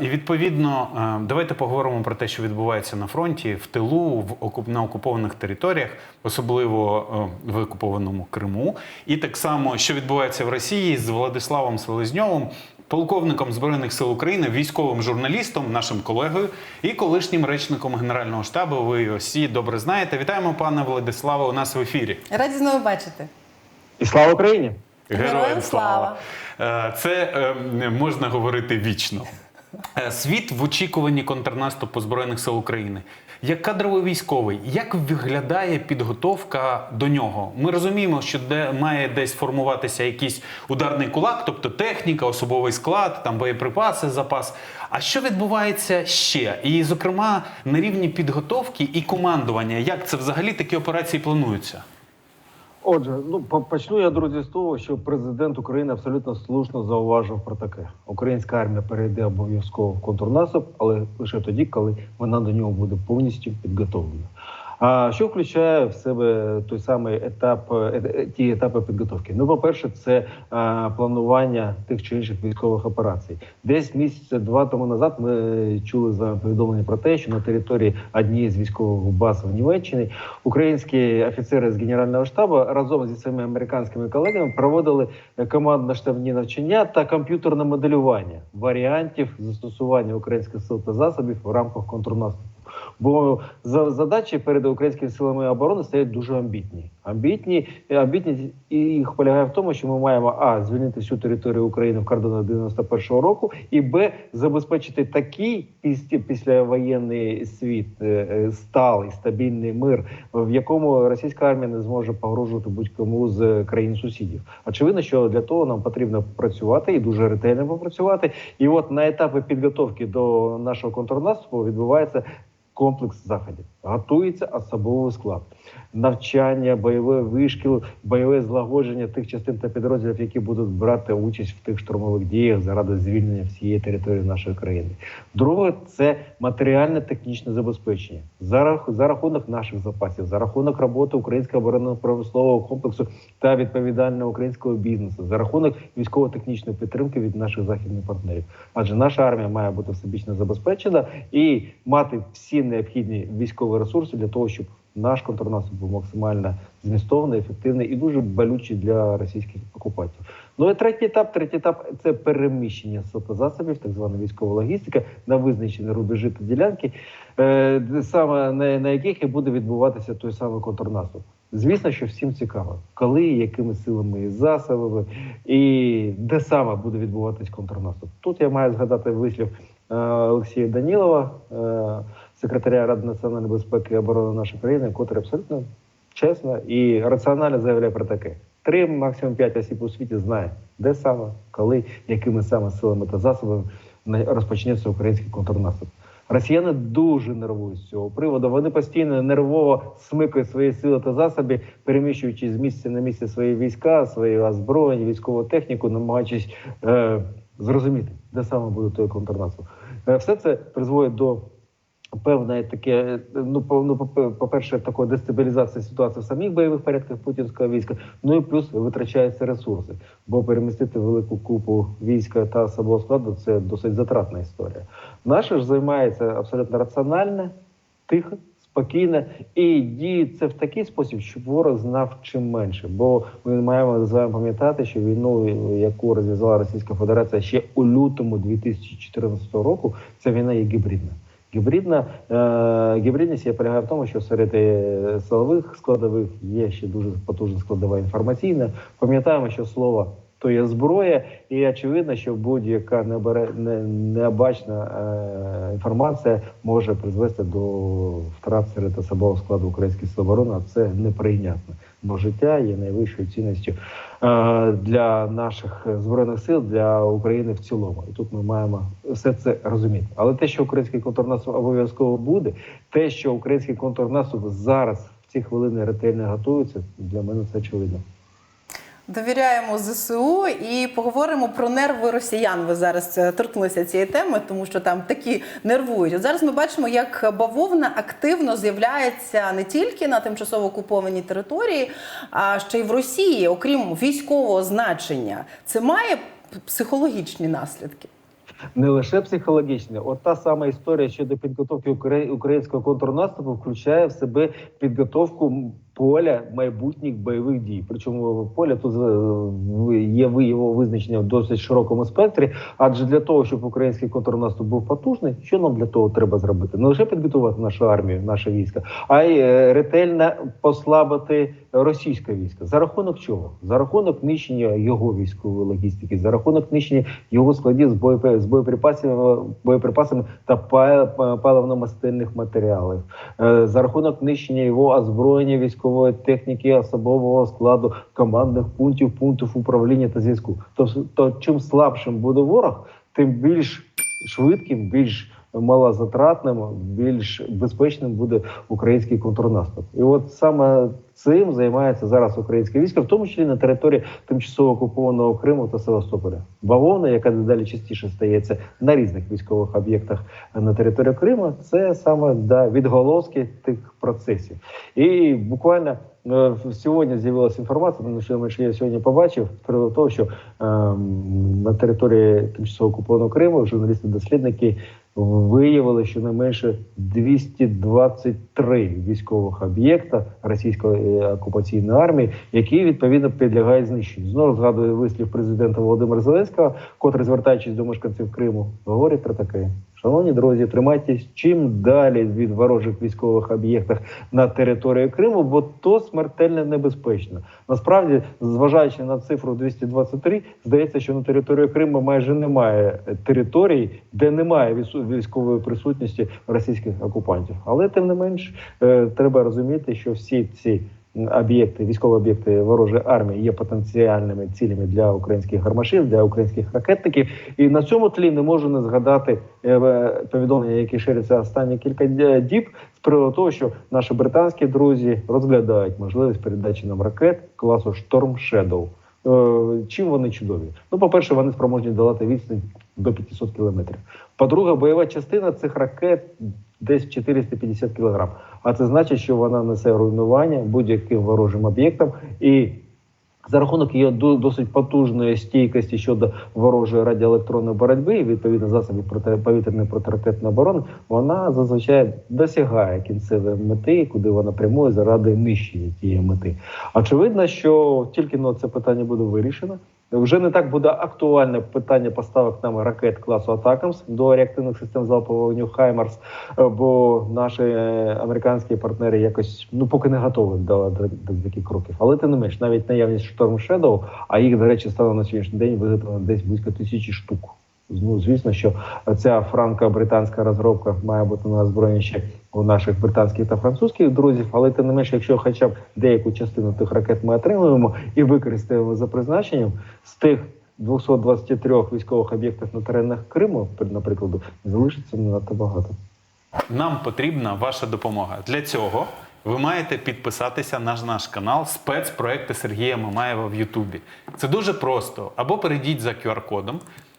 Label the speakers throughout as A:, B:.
A: І відповідно, е, давайте поговоримо про те, що відбувається на фронті, в тилу, в окуп- на окупованих територіях, особливо е, в окупованому Криму, і так само, що відбувається в Росії з Владиславом Селезньовим, полковником збройних сил України, військовим журналістом, нашим колегою і колишнім речником Генерального штабу. Ви всі добре знаєте. Вітаємо, пане Владиславе, у нас в ефірі.
B: Раді знову бачити.
C: І слава Україні!
B: Героям слава!
A: Е, Це можна говорити вічно. Е, Світ в очікуванні контрнаступу Збройних сил України. Як кадровий військовий, як виглядає підготовка до нього? Ми розуміємо, що де має десь формуватися якийсь ударний кулак, тобто техніка, особовий склад, там боєприпаси, запас. А що відбувається ще? І, зокрема, на рівні підготовки і командування, як це взагалі такі операції плануються?
C: Отже, ну по- почну я друзі з того, що президент України абсолютно слушно зауважив про таке: українська армія перейде обов'язково в контрнаступ, але лише тоді, коли вона до нього буде повністю підготовлена. А що включає в себе той самий етап, е, е, ті етапи підготовки? Ну, по-перше, це е, планування тих чи інших військових операцій. Десь місяця два тому назад ми чули з вами повідомлення про те, що на території однієї з військових баз в Німеччині українські офіцери з генерального штабу разом зі своїми американськими колегами проводили командно-штабні навчання та комп'ютерне моделювання варіантів застосування українських сил та засобів в рамках контрнаступу. Бо задачі перед українськими силами оборони стоять дуже амбітні. Амбітні, амбітність і їх полягає в тому, що ми маємо а звільнити всю територію України в кордонах 91-го року, і б забезпечити такий піс- післявоєнний світ, е, е, сталий стабільний мир, в якому російська армія не зможе погрожувати будь-кому з країн сусідів. Очевидно, що для того нам потрібно працювати і дуже ретельно попрацювати. І от на етапі підготовки до нашого контрнаступу відбувається комплекс заходів. Готується особовий склад, навчання, бойовий вишкіл, бойове злагодження тих частин та підрозділів, які будуть брати участь в тих штурмових діях заради звільнення всієї території нашої країни. Друге це матеріальне технічне забезпечення за, за рахунок наших запасів, за рахунок роботи українського оборонно-промислового комплексу та відповідального українського бізнесу, за рахунок військово-технічної підтримки від наших західних партнерів. Адже наша армія має бути всебічно забезпечена і мати всі необхідні військові ресурси для того, щоб наш контрнаступ був максимально змістовний, ефективний і дуже болючий для російських окупантів. Ну і третій етап. Третій етап це переміщення засобів, так звана військова логістика на визначені рубежі та ділянки, е, саме на, на яких і буде відбуватися той самий контрнаступ. Звісно, що всім цікаво, коли, якими силами і засобами, і де саме буде відбуватись контрнаступ. Тут я маю згадати вислів е, Олексія Данілова, е, секретаря Ради національної безпеки і оборони нашої країни, котрий абсолютно чесно і раціонально заявляє про таке. Три, максимум п'ять осіб у світі знає, де саме, коли, якими саме силами та засобами розпочнеться український контрнаступ. Росіяни дуже нервують з цього приводу. Вони постійно нервово смикають свої сили та засоби, переміщуючи з місця на місце свої війська, свої озброєння, військову техніку, намагаючись е, зрозуміти, де саме буде той контрнаступ. Е, все це призводить до певне таке, ну ну, по- по-перше, такої дестабілізації ситуації в самих бойових порядках путінського війська. Ну і плюс витрачаються ресурси, бо перемістити велику купу війська та особового складу це досить затратна історія. Наше ж займається абсолютно раціонально, тихо. Спокійно і діє це в такий спосіб, щоб ворог знав чим менше. Бо ми маємо з вами пам'ятати, що війну, яку розв'язала Російська Федерація ще у лютому 2014 року, ця війна є гібридна. Гібридна е, гібридність я полягає в тому, що серед е, силових складових є ще дуже потужна складова інформаційна. Пам'ятаємо, що слово то є зброя, і очевидно, що будь-яка необере- не- необачна е, інформація може призвести до втрат серед особового складу українських сил оборони, а це неприйнятно. Життя є найвищою цінністю е, для наших збройних сил, для України в цілому. І тут ми маємо все це розуміти. Але те, що український контрнаступ обов'язково буде, те, що український контрнаступ зараз в ці хвилини ретельно готується, для мене це очевидно.
B: Довіряємо ЗСУ і поговоримо про нерви росіян. Ви зараз е, торкнулися цієї теми, тому що там такі нервують. От зараз ми бачимо, як бавовна активно з'являється не тільки на тимчасово окупованій території, а ще й в Росії, окрім військового значення. Це має психологічні наслідки.
C: не лише психологічне, от та сама історія щодо підготовки українського контрнаступу включає в себе підготовку поля майбутніх бойових дій. Причому поля тут е, є його визначення в досить широкому спектрі. Адже для того, щоб український контрнаступ був потужний, що нам для того треба зробити? Не лише підготувати нашу армію, наше військо, а й е, ретельно послабити російське військо. За рахунок чого? За рахунок нищення його військової логістики, за рахунок нищення його складів з боєпри- з боєприпасами, боєприпасами та па- па- паливно-мастильних матеріалів, Е, за рахунок нищення його озброєння, військової техніки, особового складу, командних пунктів, пунктів управління та зв'язку. Тобто, то чим слабшим буде ворог, тим більш швидким, більш малозатратним, більш безпечним буде український контрнаступ. І от саме цим займається зараз українське військо, в тому числі на території тимчасово окупованого Криму та Севастополя. Бавовна, яка дедалі частіше стається на різних військових об'єктах на території Криму, це саме да, відголоски тих процесів. І буквально сьогодні з'явилася інформація, тому що менше я сьогодні побачив приводу того, що ем, на території тимчасово окупованого Криму журналісти-дослідники виявили щонайменше 223 військових об'єкта російської е, окупаційної армії, які відповідно підлягають знищенню. Знову згадую вислів президента Володимира Зеленського, котрий, звертаючись до мешканців Криму, говорить про таке. Шановні друзі, тримайтесь чим далі від ворожих військових об'єктах на території Криму, бо то смертельно небезпечно. Насправді, зважаючи на цифру 223, здається, що на території Криму майже немає територій, де немає військової присутності російських окупантів. Але тим не менш, е, треба розуміти, що всі ці об'єкти, військові об'єкти ворожої армії є потенціальними цілями для українських гармашів, для українських ракетників. І на цьому тлі не можу не згадати е, е, повідомлення, які ширяться останні кілька діб, з приводу того, що наші британські друзі розглядають можливість передачі нам ракет класу Storm Shadow. Е, Чим вони чудові? Ну, по-перше, вони спроможні долати відстань до 500 кілометрів. По-друге, бойова частина цих ракет десь 450 кілограм. А це значить, що вона несе руйнування будь-яким ворожим об'єктам і. За рахунок її до- досить потужної стійкості щодо ворожої радіоелектронної боротьби і відповідно засобів проти повітряної протиракетної оборони, вона зазвичай досягає кінцевої мети, куди вона прямує заради нищення тієї мети. Очевидно, що тільки но це питання буде вирішено. Вже не так буде актуальне питання поставок нами ракет класу Атакамс до реактивних систем залпового вогню Хаймарс, е, бо наші е, американські партнери якось ну поки не готові до, до, до таких кроків. Але тим не менш, навіть наявність Storm Shadow, а їх, до речі, стало на сьогоднішній день виготовлено десь близько тисячі штук. Ну, звісно, що ця франко-британська розробка має бути на озброєнні ще у наших британських та французьких друзів, але тим не менш, якщо хоча б деяку частину тих ракет ми отримуємо і використаємо за призначенням з тих 223 військових об'єктів на теренах Криму, наприклад, залишиться не надто багато.
A: Нам потрібна ваша допомога. Для цього ви маєте підписатися на наш канал спецпроекти Сергія Мамаєва в Ютубі. Це дуже просто. Або перейдіть за QR-кодом,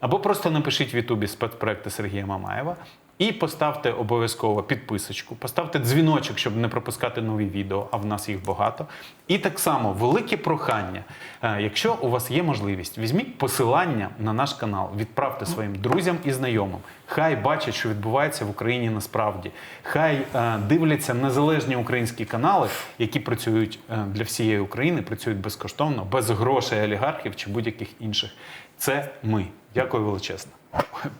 A: або просто напишіть в Ютубі спецпроекти Сергія Мамаєва і поставте обов'язково підписочку, поставте дзвіночок, щоб не пропускати нові відео, а в нас їх багато. І так само велике прохання. е, Якщо у вас є можливість, візьміть посилання на наш канал, відправте своїм друзям і знайомим. Хай бачать, що відбувається в Україні насправді. Хай е, дивляться незалежні українські канали, які працюють е, для всієї України, працюють безкоштовно, без грошей олігархів чи будь-яких інших. Це ми. Дякую величезно.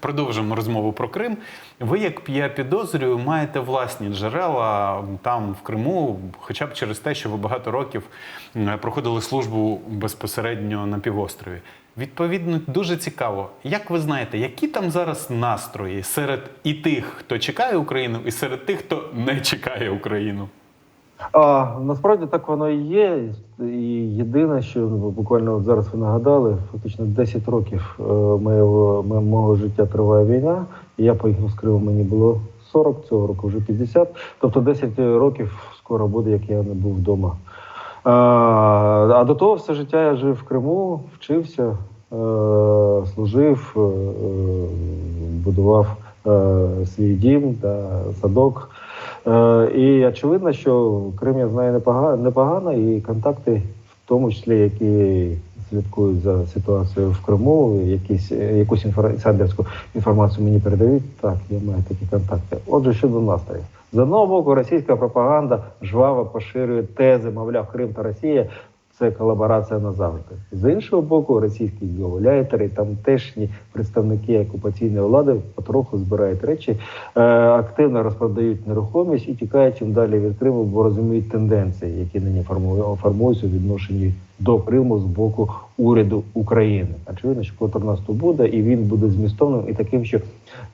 A: Продовжимо розмову про Крим. Ви, як я підозрюю, маєте власні джерела там в Криму, хоча б через те, що ви багато років проходили службу безпосередньо на півострові. Відповідно, дуже цікаво, як ви знаєте, які там зараз настрої серед і тих, хто чекає Україну, і серед тих, хто не чекає Україну.
C: А насправді так воно і є. І єдине, що буквально от зараз ви нагадали, фактично 10 років е, моєго, мого життя триває війна. І я поїхав з Криму, мені було 40, цього року вже 50. Тобто 10 років скоро буде, як я не був вдома. А, а до того все життя я жив в Криму, вчився, е, служив, е, е, будував е, свій дім та садок. Е, і очевидно, що Крим я знаю непогано, непогано, і контакти, в тому числі, які слідкують за ситуацією в Криму, якісь е, якусь інсайдерську інформацію мені передають. Так, я маю такі контакти. Отже, щодо настроїв. З одного боку, російська пропаганда жваво поширює тези, мовляв, Крим та Росія це колаборація назавжди. З іншого боку, російські геоляйтери, тамтешні представники окупаційної влади потроху збирають речі, е, активно розпродають нерухомість і тікають чим далі від Криму, бо розуміють тенденції, які нині формуються у відношенні до Криму з боку уряду України. Очевидно, що контрнаступ буде, і він буде змістовним і таким, що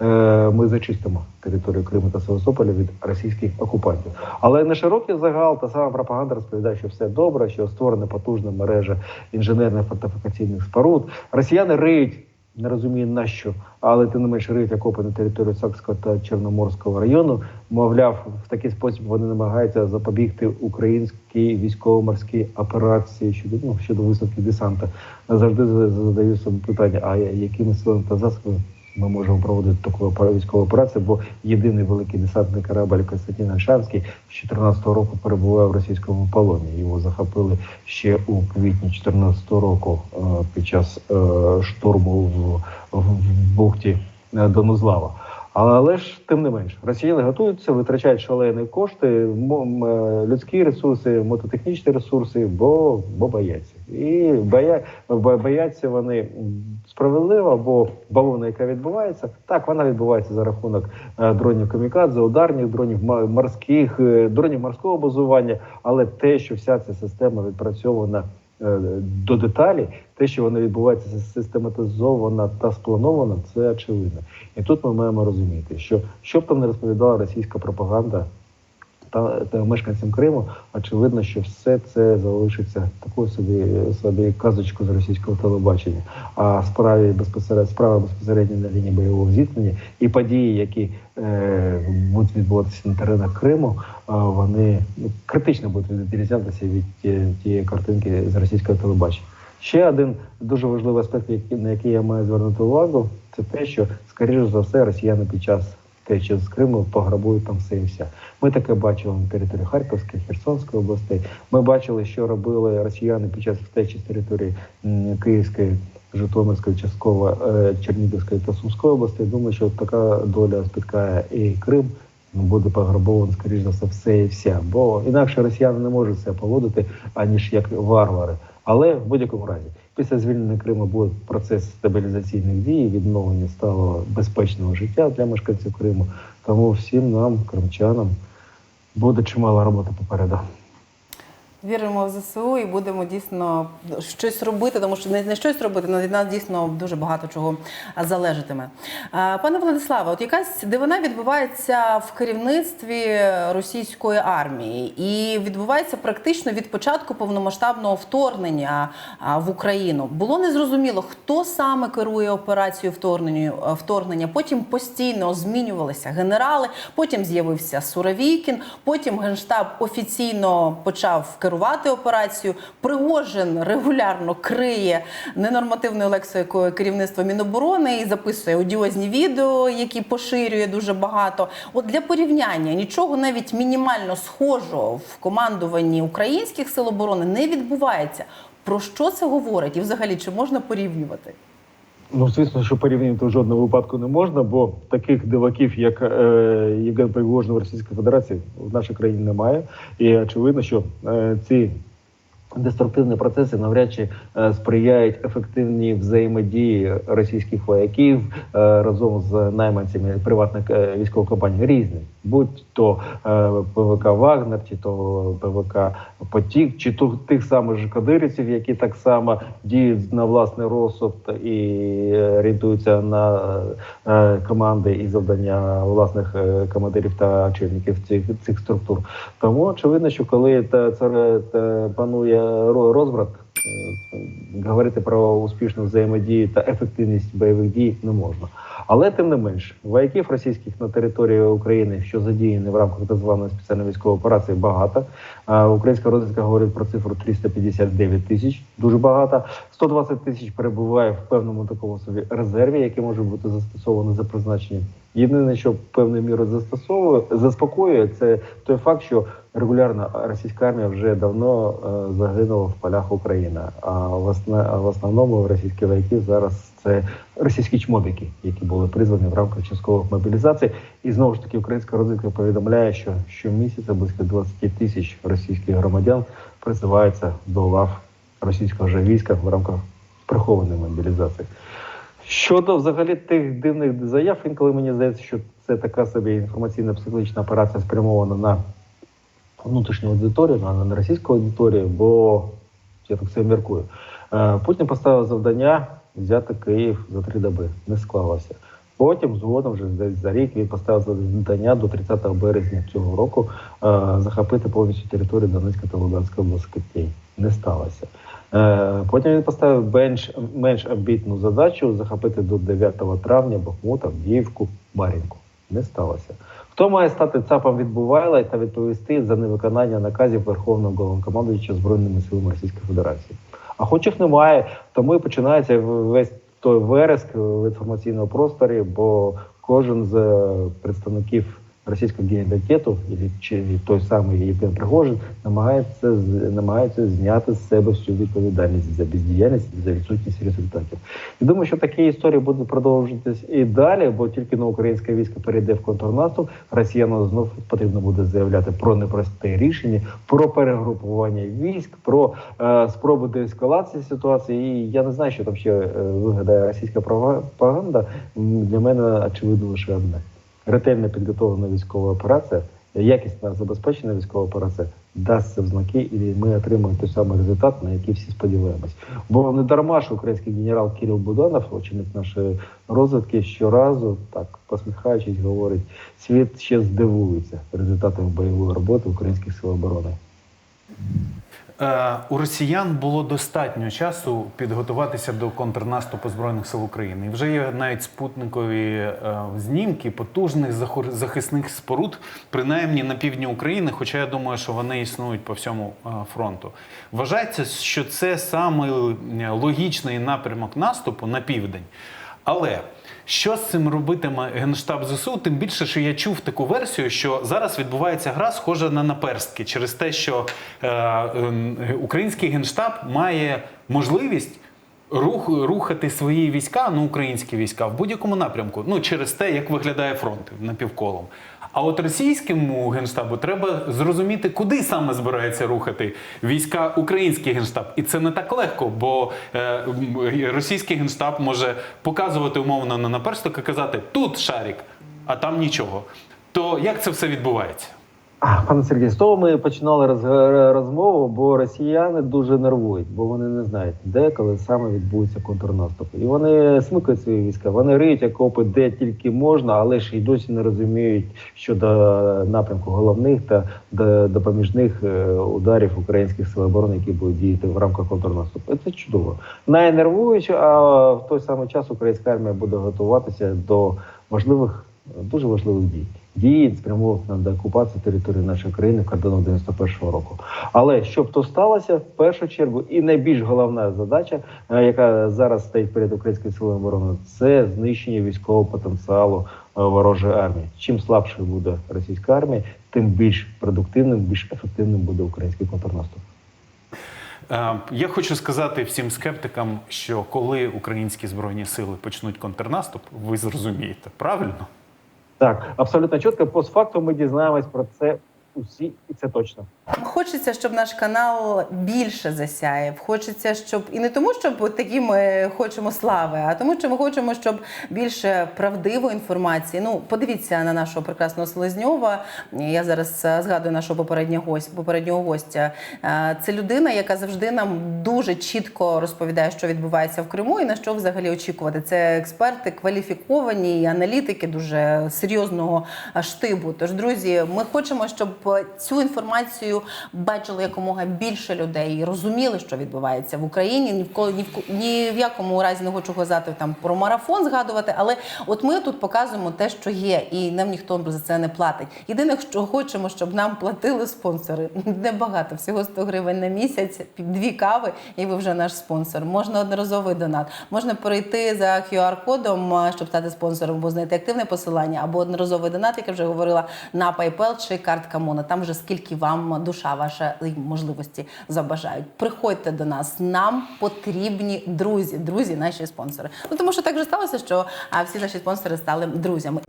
C: е, ми зачистимо територію Криму та Севастополя від російських окупантів. Але на широкий загал та сама пропаганда розповідає, що все добре, що створена потужна мережа інженерних фортифікаційних споруд. Росіяни риють. Не розумію на що, але тим не менш риють окопи на територію Сакського та Чорноморського району. Мовляв, в такий спосіб вони намагаються запобігти українській військово-морській операції щодо ну, щодо висадки десанта. Завжди за- задаю собі питання: а якими силами та засобами ми можемо проводити таку військову операцію? Бо єдиний великий десантний корабль Константин Альшанський з 14-го року перебуває в російському полоні. Його захопили ще у квітні 14-го року е, під час е, штурму в, в, в бухті е, Донузлава. Але ж тим не менш, росіяни готуються, витрачають шалені кошти, е, людські ресурси, мототехнічні ресурси, бо, бо бояться. І боя, бо- бояться вони справедливо, бо бавовна, яка відбувається, так вона відбувається за рахунок е, дронів камікадзе, ударних дронів морських, е, дронів морського базування. Але те, що вся ця система відпрацьована до деталі, те, що вона відбувається систематизована та спланована, це очевидно. І тут ми маємо розуміти, що що б там не розповідала російська пропаганда та, та мешканцям Криму, очевидно, що все це залишиться такою собі собі казочкою з російського телебачення. А справі безпосередньо справа безпосередньо на лінії бойового зіткнення і події, які е, будуть відбуватися на теренах Криму, е, вони ну, критично будуть відрізнятися від тієї картинки з російського телебачення. Ще один дуже важливий аспект, на який я маю звернути увагу, це те, що скоріше за все росіяни під час втечі з Криму пограбують там все і вся. Ми таке бачили на території Харківської, Херсонської областей. Ми бачили, що робили росіяни під час втечі з території Київської, Житомирської, частково е, Чернігівської та Сумської областей. Думаю, що така доля спіткає і Крим. ну, Буде пограбовано, скоріш за все, все і вся. Бо інакше росіяни не можуть себе поводити, аніж як варвари. Але в будь-якому разі, після звільнення Криму буде процес стабілізаційних дій, відновлення сталого безпечного життя для мешканців Криму. Тому всім нам, кримчанам, буде чимало роботи попереду.
B: Віримо в ЗСУ і будемо дійсно щось робити, тому що не, щось робити, але від нас дійсно дуже багато чого залежатиме. Пане Владиславе, от якась дивина відбувається в керівництві російської армії, і відбувається практично від початку повномасштабного вторгнення в Україну. Було незрозуміло, хто саме керує операцією вторгнення. Потім постійно змінювалися генерали. Потім з'явився Суровікін. Потім генштаб офіційно почав керувати операцією. Пригожин регулярно криє ненормативною лексикою керівництва Міноборони і записує одіозні відео, які поширює дуже багато. От для порівняння нічого навіть мінімально схожого в командуванні українських сил оборони не відбувається. Про що це говорить? І взагалі чи можна порівнювати?
C: Ну, звісно, що порівняти в жодному випадку не можна, бо таких диваків, як е, Євген Пригожин в Російській Федерації, в нашій країні немає. І очевидно, що е, ці деструктивні процеси навряд чи е, сприяють ефективній взаємодії російських вояків е, разом з найманцями приватних е, військових компаній різних, будь то е, ПВК Вагнер, чи то ПВК Потік, чи то тих самих же кадирівців, які так само діють на власний розсуд і орієнтуються на е, команди і завдання власних е, командирів та очільників цих цих структур. Тому очевидно, що коли та це панує розбрат, е, говорити про успішну взаємодію та ефективність бойових дій не можна. Але тим не менш, вояків російських на території України, що задіяні в рамках так званої спеціальної військової операції, багато. Українська розвідка говорить про цифру 359 тисяч, дуже багато. 120 тисяч перебуває в певному такому собі резерві, який може бути застосований за призначенням. Єдине, що певною мірою застосовує, заспокоює, це той факт, що регулярно російська армія вже давно е, загинула в полях України. А в, осна, а в основному російські вояки зараз це російські чмобіки, які були призвані в рамках часткових мобілізацій. І знову ж таки, українська розвідка повідомляє, що щомісяця близько 20 тисяч російських громадян призиваються до лав російського ж війська в рамках прихованої мобілізації. Щодо взагалі тих дивних заяв, інколи мені здається, що це така собі інформаційна психологічна операція спрямована на внутрішню аудиторію, а не на російську аудиторію, бо я так це міркую. Е, Путін поставив завдання взяти Київ за три доби. Не склалося. Потім, згодом, вже десь за рік, він поставив завдання до 30 березня цього року е, захопити повністю територію Донецької та Луганської областей. Не сталося. Е, Потім він поставив менш, менш амбітну задачу захопити до 9 травня Бахмут, Авдіївку, Мар'їнку. Не сталося. Хто має стати ЦАПом від Бувайла та відповісти за невиконання наказів Верховного Головнокомандуюча Збройними силами Російської Федерації? А хоч їх немає, тому і починається весь той вереск в інформаційному просторі, бо кожен з представників російського генералітету, і чи той самий Євген Пригожин, намагається намагається зняти з себе всю відповідальність за бездіяльність за відсутність результатів. І думаю, що такі історії будуть продовжуватись і далі, бо тільки на українське військо перейде в контрнаступ, росіянам знов потрібно буде заявляти про непросте рішення, про перегрупування військ, про е, спроби деескалації ситуації. І я не знаю, що там ще е, вигадає російська пропаганда. Для мене очевидно лише одне: ретельно підготовлена військова операція, якісна забезпечена військова операція дасться в знаки, і ми отримаємо той самий результат, на який всі сподіваємось. Бо не дарма ж український генерал Кирил Буданов, очільник нашої розвідки, щоразу так посміхаючись, говорить: світ ще здивується результатами бойової роботи українських сил оборони.
A: Е, у росіян було достатньо часу підготуватися до контрнаступу збройних сил України. І вже є навіть спутникові е, знімки потужних захисних споруд, принаймні на півдні України. Хоча я думаю, що вони існують по всьому е, фронту. Вважається, що це саме логічний напрямок наступу на південь. Але що з цим робитиме генштаб ЗСУ? Тим більше, що я чув таку версію, що зараз відбувається гра, схожа на наперстки, через те, що е, е, український генштаб має можливість. Рух, рухати свої війська, ну українські війська в будь-якому напрямку, ну через те, як виглядає фронт напівколом. А от російському генштабу треба зрозуміти, куди саме збирається рухати війська український генштаб. І це не так легко, бо е, російський генштаб може показувати умовно на наперсток і казати тут шарик, а там нічого. То як це все відбувається?
C: Пане Сергій, з того ми починали роз- розмову, бо росіяни дуже нервують, бо вони не знають, де коли саме відбудеться контрнаступ. І вони смикають свої війська, вони риють окопи де тільки можна, але ж і досі не розуміють щодо напрямку головних та допоміжних е, ударів українських сил оборони, які будуть діяти в рамках контрнаступу. Це чудово. Найнервуюче, а в той самий час українська армія буде готуватися до важливих, дуже важливих дій. Дії спрямованих на деокупацію території нашої країни кордону 91-го року. Але щоб то сталося, в першу чергу, і найбільш головна задача, е, яка зараз стоїть перед українською силою оборони, це знищення військового потенціалу е, ворожої армії. Чим слабшою буде російська армія, тим більш продуктивним, більш ефективним буде український контрнаступ.
A: Е, Я хочу сказати всім скептикам, що коли українські збройні сили почнуть контрнаступ, ви зрозумієте, правильно?
C: Так, абсолютно чітко. Постфактум ми дізнаємось про це усі, і це точно.
B: Хочеться, щоб наш канал більше засяяв. Хочеться, щоб і не тому, щоб такі ми хочемо слави, а тому, що ми хочемо, щоб більше правдивої інформації. Ну, подивіться на нашого прекрасного Селезньова. Я зараз е, згадую нашого попереднього гостя. Попереднього гостя. Е, Це людина, яка завжди нам дуже чітко розповідає, що відбувається в Криму і на що взагалі очікувати. Це експерти кваліфіковані і аналітики дуже серйозного штибу. Тож, друзі, ми хочемо, щоб цю інформацію бачило якомога більше людей і розуміли, що відбувається в Україні. Ні в ко- ні в ні в якому разі не хочу казати там про марафон згадувати. Але от ми тут показуємо те, що є, і нам ніхто за це не платить. Єдине, що хочемо, щоб нам платили спонсори. Небагато, всього 100 гривень на місяць, дві кави, і ви вже наш спонсор. Можна одноразовий донат. Можна перейти за QR-кодом, щоб стати спонсором, або знайти активне посилання, або одноразовий донат, як я вже говорила, на PayPal чи картка Мона. Там вже скільки вам душа ваша можливості забажають. Приходьте до нас. Нам потрібні друзі, друзі, наші спонсори. Ну тому що так вже сталося, що всі наші спонсори стали друзями.